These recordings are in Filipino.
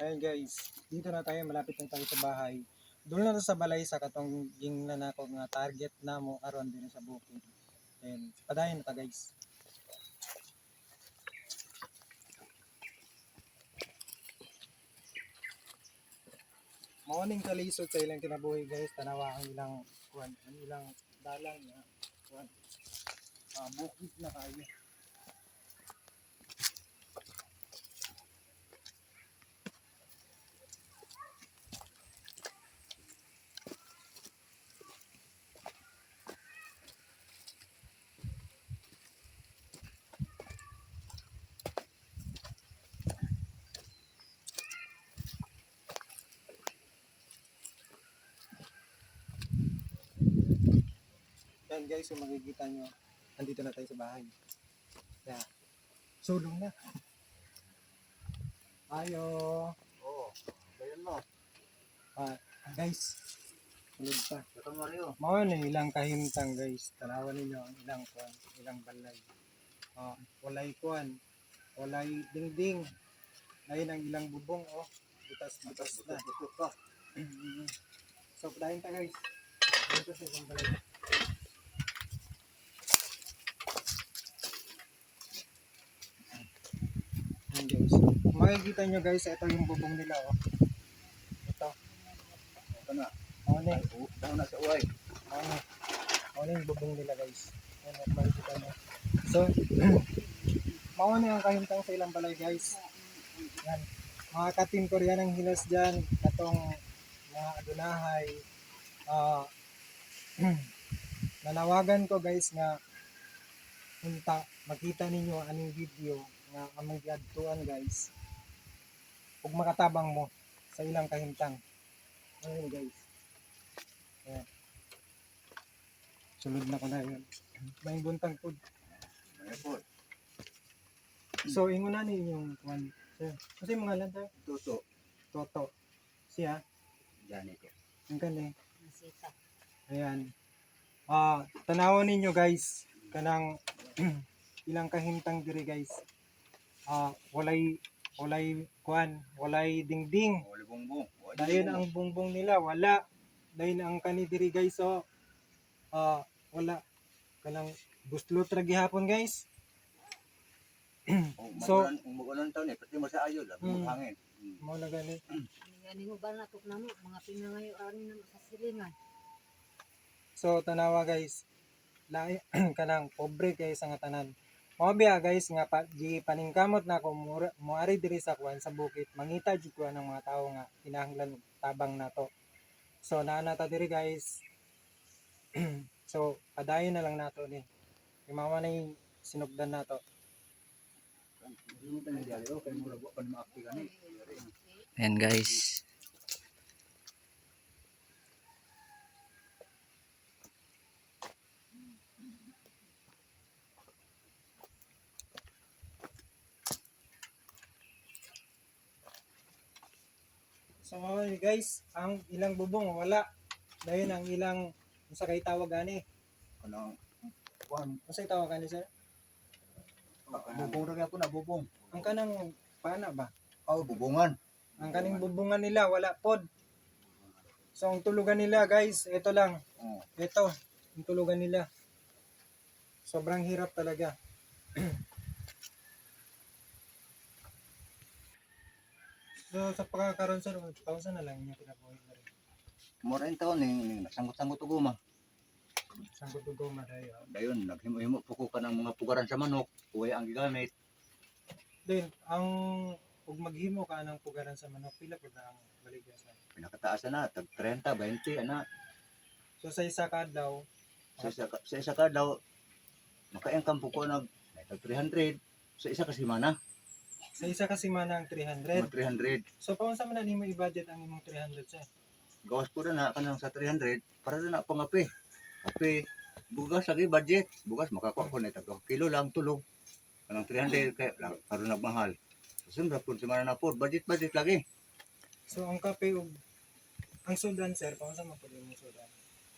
Ayan guys, dito na tayo, malapit na tayo sa bahay. Doon na sa balay sa katong ging na nako nga target na mo aron din sa bukid. And padayon na ta guys. Morning kalisod sa ilang kinabuhi guys, tanawa ang ilang kuan, ang ilang dalang na kuan. Ah, bukid na kayo. Yan guys, kung makikita nyo, andito na tayo sa bahay. Yeah. Sulong na. Ayo. Oo. Ayun mo. Ah, guys, tulog pa. Ito Mario. Mga na ilang kahimtang guys. Tanawan ninyo ang ilang kuan, ilang balay. Ah, walay kuan, walay dingding. Ngayon ang ilang bubong oh. Butas butas na. Butot pa. so, padahin ta guys. Dito sa isang balay. Ayan guys. Makikita nyo guys, ito yung bubong nila oh. Ito. Ito na. Ano na u- Daw na sa uway. ano, ano yung bubong nila guys. Ano, makikita nyo. So, mauna yung kahintang sa ilang balay guys. Yan. Mga katim Korean ang hilas dyan. Katong mga adunahay. Ah, nanawagan ko guys nga punta, makita ninyo aning video nga among giadtuan guys. Ug makatabang mo sa ilang kahintang. Ayun guys. Ayan. Sulod na ko na yun. May buntang food. May po. So, ingon na ni inyong kwan. Sir, kasi mga lang tayo. Tuso. Toto. Siya. Diyan ito. Ang kani. Nasita. Ayan. Ah, tanawon ninyo guys. Kanang ilang kahintang diri guys. Ah, walay walay kwan, walay dingding. Wala bongbong. Wala Dahil bongbong. ang bungbong nila wala. Dahil ang kani diri guys so ah wala kanang buslot ra gihapon guys. Oh, so- magulan taon eh, pati mo sa ayo, labi mo Mm. hangin. Mm. Mo na gani. Gani mo ba natok na mo, mga pinangayo ani na sa silingan. So tanawa guys, lahi kanang pobre kay sa nga tanan. Mao biya guys nga pa, di paningkamot na ko moari diri sa kwan sa bukit. Mangita jud ko ng mga tao nga kinahanglan tabang nato. So naana ta diri guys. so padayon na lang nato ni. Imawa na yung sinugdan nato. Hindi mo tayo diyan, oh, kaya mo labo pa ni maakti gani. Ayan guys. So okay, guys, ang ilang bubong wala. Dayon ang ilang unsa kay tawag ani? Kanang kuan, Unsa tawag ani sir? bubong ra ako na bubong. Ang kanang pana ba? Oh, bubungan. Ang kaning bubungan nila wala pod. So ang tulugan nila guys, ito lang. Oh, Ito, ang tulugan nila. Sobrang hirap talaga. so sa pagkakaroon sir, pausa na lang yung kinabuhi na rin. mura yung taon ning ning nasanggot-sanggot og guma. Sanggot ko madayo. Dayon naghimo-himo po ko ka ng mga pugaran sa manok, uwi ang gigamit. Then, ang pag maghimo ka ng pugaran sa manok, pila po na ang baligyasan. Pinakataas na tag 30, 20 ana. So sa isa ka daw, Sa isa sa isa ka daw nakaeng kampo ko nag tag 300 sa isa ka semana. Sa isa ka simana ang 300. Mga 300. So paano sa man mo i-budget ang imong 300 sir? Gawas ko na na kanang sa 300 para na pangape. Kape, bugas lagi budget. Bugas makakuha ko na tag kilo lang tulog. Kanang 300 kay karon nagmahal. Susunod po semana na po budget budget lagi. So ang kape ug ang sudan sir, paano sa man pud imong sudan?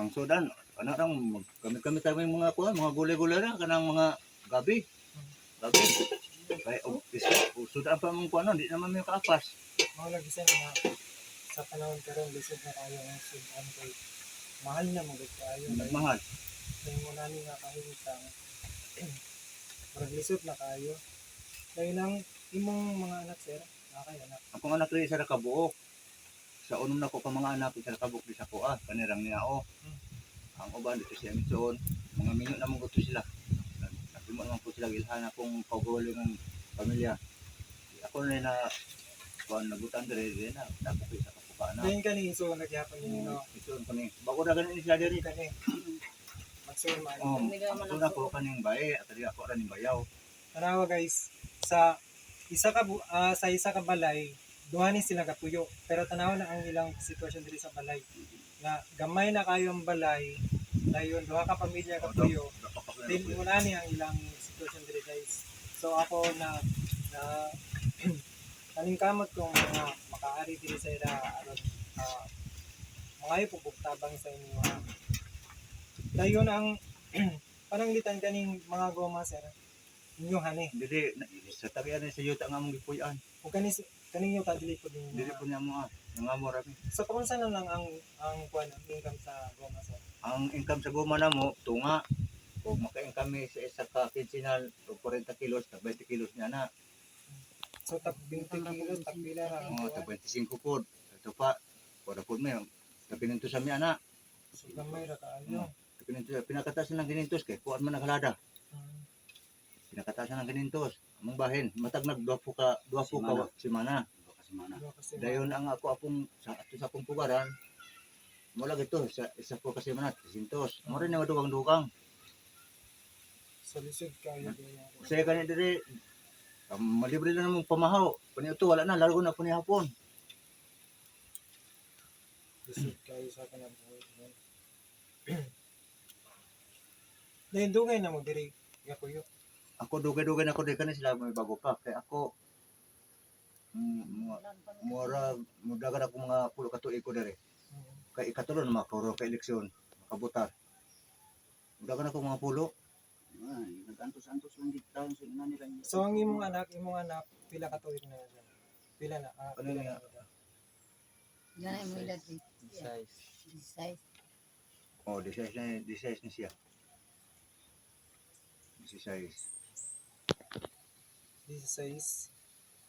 Ang sudan, ana rang kami kami kami mga kuan, mga gulay-gulay ra kanang mga gabi. Gabi. Kaya og sudan pa mong kuno, di naman may kaapas. Mao lagi sa nga sa panahon karon lisod na kayo ang sudan kay mahal na magud kayo. Kay Nagmahal. kay mo nani nga kahimtang Parang lisod na kayo. Kaya nang imong mga anak sir, nakay anak. Akong anak rin sa kabuok. Sa unom na ko ka mga anak sa kabuok di sa ko ah, kanirang niyao. Hmm. Ang uban dito siya mitsoon, mga minyo na mong gusto sila. Sabi mo naman po sila ilhan akong paguli ng pamilya. Ako na na kuan nagutan dire dire na dapat sa kapukana. Diyan kani iso nagyapon ni no. Ito ko ni. Bago na ganin sila dire. Kani magsuon man. Oh, ako na ko kaning bae at diri ako ra ning bayaw. Tanawa guys, sa isa ka ah, sa isa ka balay, duha ni sila kapuyo. Pero tanawa na ang ilang sitwasyon diri sa balay. Nga gamay na kayo ang balay, dayon duha ka pamilya kapuyo. Din wala ni ang ilang sitwasyon diri guys. So ako na na kaning kamot kong mga makaari diri sa ila aron uh, mga ipupugtabang sa inyo. ha. Dayon ang pananglitan kaning mga goma sir. Inyo hani. Diri na- sa tagian sa yuta nga mong gipuy-an. Ug kani kaninyo kadili po din. Diri po niya mo ah. Nga mo rami. So kung na lang ang ang kuan ang income sa goma sir. ang income sa guma na mo, tunga. Kung maka-income mi sa isa ka kinsinal, o 40 kilos, tag 20 kilos niya na. So tag 20 kilos tag pila ra ang O, tag kuan. 25 po. Ito pa, para po mi, kapininto sa mi ana. So gamay ra kaayo. Kapininto, pinakatasan ng ginintos kay kuan man naghalada. Mm. Pinakatasan ng ginintos. Among bahin, matag nag dua po ka, dua po ka ka sila. Dayon ang ako apong sa ato sa akong pugaran. Mula gito sa isa po kasi manat, sintos. Mo rin nga dugang-dugang. So lisod kayo. Saya kani diri um, malibre na namang pamahaw. Pani ito wala na largo na po ni hapon. Lisod kayo sa kanang buhay. dugay na mo diri kapuyo. Ako dugay-dugay na ako di kani sila may bago pa kay ako mm, mura mudagan ako mga pulo ka tuig ko diri. Mm. Kay ikatulo na makuro kay eleksyon makabutar. Mudagan ako mga pulo. Ay, nag-antos-antos lang dito taon sa ina nila. So ang imong anak, imong anak pila ka tuig na siya? Pila na? Ah, Ano pila na. Yan ay mo edad eh. Size. Size. Oh, 16 na 16 na siya. 16. 16.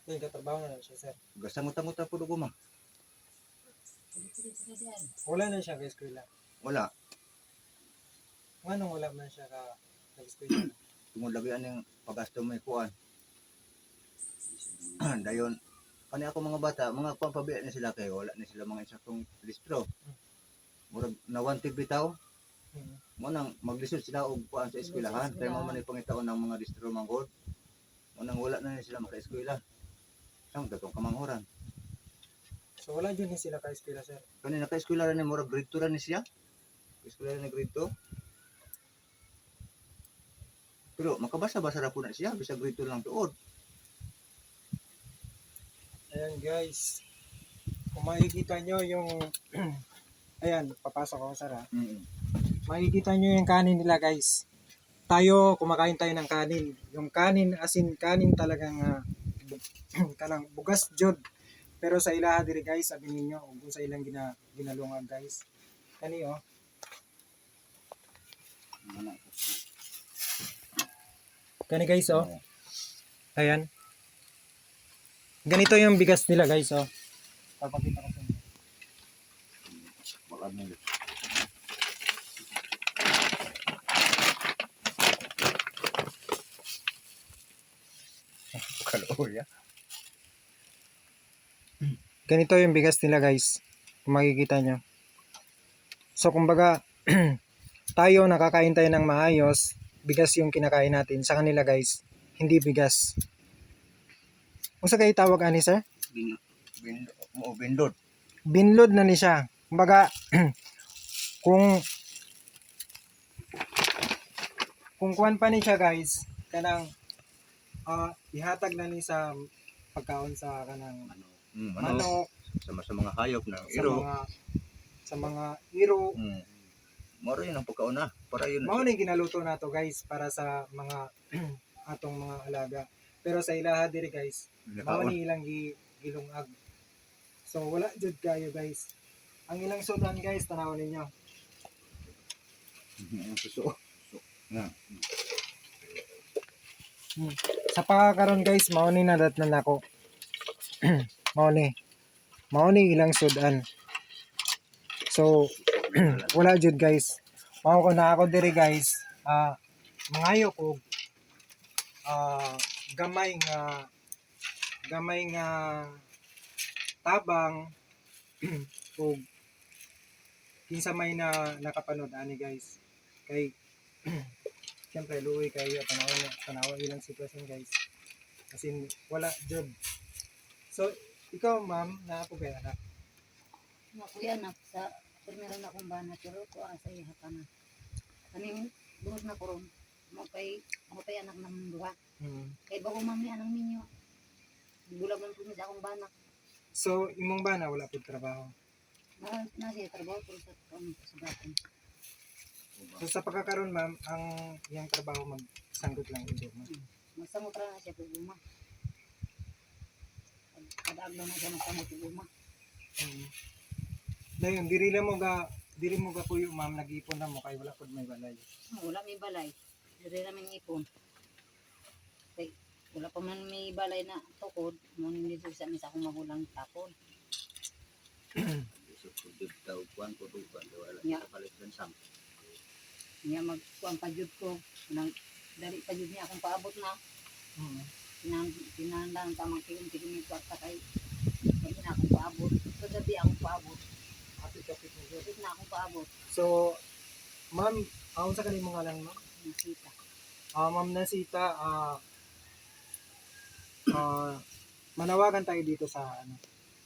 Kaya katrabaho na lang siya, sir. Gasang-utang-utang po dugo ma. Wala na siya ka eskwela. Wala. Anong wala man siya ka? Tungod lagi aning pagasto may kuan. Dayon kani ako mga bata, mga kuan pabiya ni sila kay wala ni sila mga insaktong listro. Murag na wanted bitaw, mo nang maglisod sila og kuan sa eskwelahan kay mo man ni pangitaon ng mga listro manggod. Mo nang wala na sila maka-eskwela. Sang datong kamanghoran. So wala dyan ni sila ka eskwela, sir. Kani naka-eskwela ra ni murag grade 2 ra ni siya. Eskwela ni grade 2. Pero makabasa-basa ra po na siya, bisa grade 2 lang tuod. Ayan guys. Kung makikita nyo yung ayan, papasok ako sir ha. Mm. Makikita nyo yung kanin nila guys. Tayo, kumakain tayo ng kanin. Yung kanin, as in kanin talagang uh, kanang bugas jod. Pero sa ilaha diri guys, sabi ninyo, kung sa ilang gina, ginalungan guys. Kani oh. Kani guys oh. Ayan. Ganito yung bigas nila guys oh. Papakita ko sa inyo. Wala mo. Kalooy ya. ganito yung bigas nila guys kung makikita nyo so kumbaga tayo nakakain tayo ng maayos bigas yung kinakain natin. Sa kanila guys hindi bigas. Kung sa kayo tawag ani sir? Bind mo bindot. binlod. Na ni siya. Kumbaga kung kung kuan pa ni siya guys kanang ah, ihatag na ni sa pagkaon sa kanang Mm, ano, manok. Sama sa mga hayop na sa iro. mga sa mga iro. Mm. Moro yun ang pagkauna. Para yun. Mao ni ginaluto nato guys para sa mga atong mga alaga. Pero sa ilaha diri guys, mao ni ilang gi, gilungag. So wala jud kayo guys. Ang ilang sudan guys, tanawon ninyo. Ang suso. Na. Sa pagkakaroon guys, mao ni nadatnan nako. mao ni. Mao ni ilang sudan. So wala jud guys. Mao ko na ako diri guys. Ah mangayo ko ah gamay nga gamay nga tabang ug kinsa may na nakapanood ani guys kay siyempre luoy kayo tanawa na tanawa ilang sitwasyon guys kasi wala job so ikaw ma'am na ako kaya anak na sa primero na kong bana pero ko ang sa iya ka na. Kaning buhos na kuron. Mo kay mo kay anak ng duha. hmm. Kay bago mami anang ninyo. Bulag man po sa akong bana. so imong ba na wala pud trabaho Na na siya trabaho pero sa kami sa baton. so sa pagkakaroon ma'am ang iyang trabaho magsanggot lang ido ma'am Magsamot ra na siya po guma. Kada na siya magsamot po guma. hmm. Dayon diri lang mo ga diri mo ga kuyo ma'am nag-ipon na mo kay wala pud may balay Wala may balay. Dire namin ipon. Kay wala pa man may balay na tukod, mo ni dito sa mi sa akong magulang tapon. Daw kuan ko do kuan wala. Ya. Kapalit lang sam. Niya magkuang pajud ko nang dali pajud niya akong paabot na hmm. pinan pinandan tamang kilom kwarta kay kay na akong paabot. Kagabi akong paabot. Kapit na akong paabot. so ma'am aon sa kanimo ngalan ma'am Nasita. Ah, Ma'am Nasita, ah ah, manawagan tayo dito sa ano,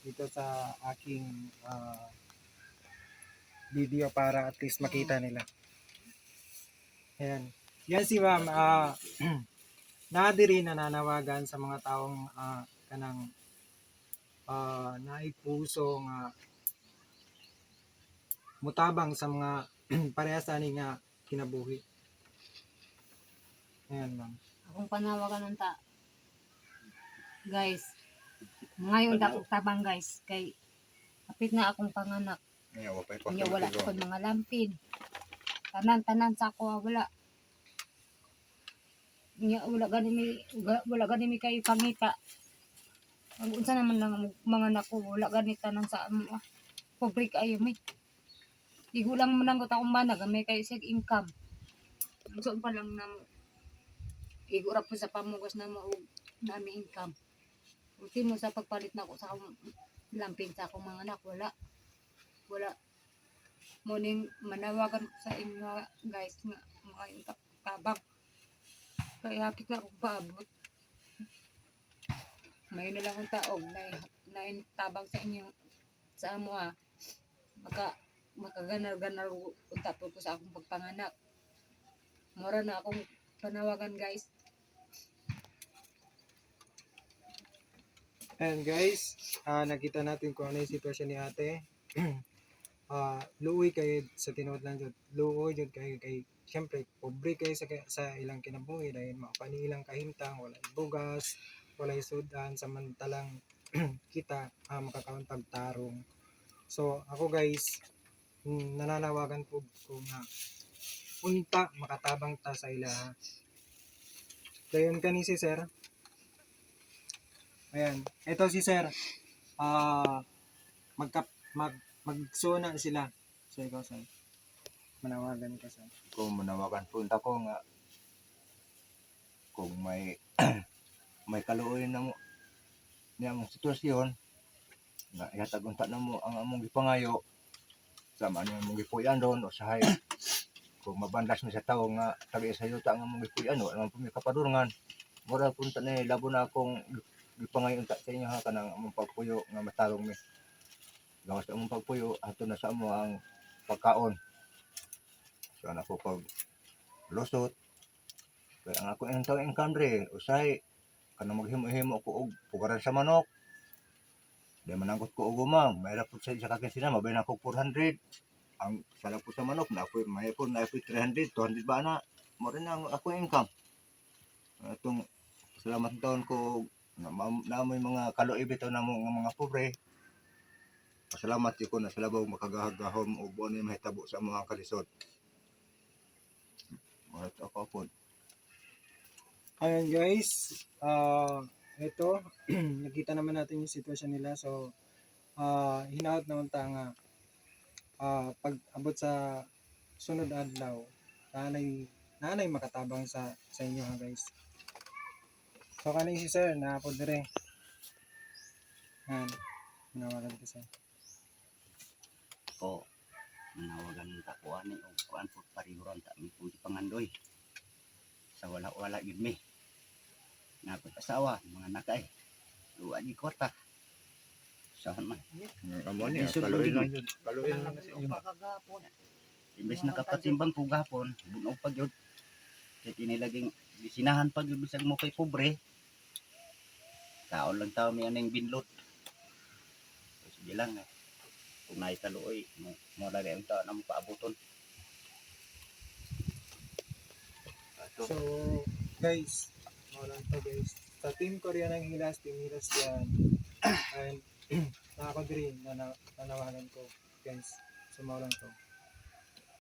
dito sa aking ah, video para at least makita nila. Ayan. Yan si Ma'am, ah nadiri nananawagan sa mga taong ah, kanang ah, naipuso nga mutabang sa mga parehas ani nga kinabuhi. Ayan, ma'am. Akong panawagan ng ta. Guys, ngayon dakong tabang guys kay kapit na akong panganak. Nya wa pa Nya wala ko mga lampin. Tanan tanan sa ako wala. Nya wala gani mi wala gani mi kay pangita. Ang unsa naman lang mga nako wala gani tanan sa amo. ah. Pobre kayo mi. Igulang mo nang ko akong bana gamay kay sig income. So pa lang na igura po sa pamugas na mo nami income. Ultimo sa pagpalit na ko sa akong lampin sa akong mga anak wala. Wala. Muning manawagan ko sa inyo guys nga mga tabang. Kaya na akong paabot. May na lang akong taog na, na tabang sa inyo sa amo ha. Maka makaganar-ganar ko tapos ko sa akong pagpanganak mura na akong panawagan guys And guys, ah nakita natin kung ano yung sitwasyon ni ate. Ah, luoy kayo sa tinuod lang jud. Luoy jud kayo kay syempre pobre kayo sa sa ilang kinabuhi dahil maupani ilang kahimtang, wala bugas, wala sudan samantalang kita ah, makakaon pagtarong. So ako guys, nananawagan po ko nga unta makatabang ta sa ilaha. Dayon kani si sir, Ayan. Ito si Sir. Ah, magka mag magsuna sila. So ikaw sir. Manawagan ka sir. kung manawagan punta ko nga kung may may kaluoy na mo niya mong sitwasyon nga ihatag unta na mo ang among gipangayo sa ano mong gipuyan doon o sa hay kung mabandas mo sa tao nga tabi sa yuta ang among gipuyan wala man pumi kapadurungan mura punta na labo na akong gipangayo unta sa inyo ha kanang among pagpuyo nga matarong mi gawas sa among pagpuyo ato na sa amo ang pagkaon So anak ko pag lusot. Kaya ang ako yung tawang income usay kanang maghimo-himo ko og pugaran sa manok. Di manangkot ko og umang, mayra po sa kakin sina, mabay na ako 400. Ang sala po sa manok, na ako may po na ako 300, 200 ba na. Mo rin ang ako income. Atong salamat taon ko na ma- na may mga kaloy bitaw na mo nga mga pobre. Pasalamat ko na sila ba makagahagahom o buwan ni mahitabo sa mga kalisod. Mga ako po. Ayan guys, ah ito, nakita naman natin yung sitwasyon nila. So, ah hinaot naman ta nga ah pag abot sa sunod adlaw, nanay nanay makatabang sa sa inyo ha guys. So kanay si sir na po dire. Yan. Nawalan ko sir. ko nawagan ng takuan ni o kuan po parihuran ta kung pangandoy sa wala wala gid mi na ko asawa mga nakay luwa di kwarta. Saan man. Amo ni Isod kaloy lang yun. Kaloy lang na sa inyo. imbes nakapatimbang po gapon bunog pa gyud kay tinilaging bisinahan pa gyud bisag mo kay pobre. Kaon lang tao mi aning binlot. Sige lang eh. kung naitaluoy mo lagi ang tao na mo paabuton. So, guys, mawalan to guys. Sa Team Korea ng Hilas, Team Hilas yan. And, nakakadiri na na nanawagan ko, guys. So, mawalan to.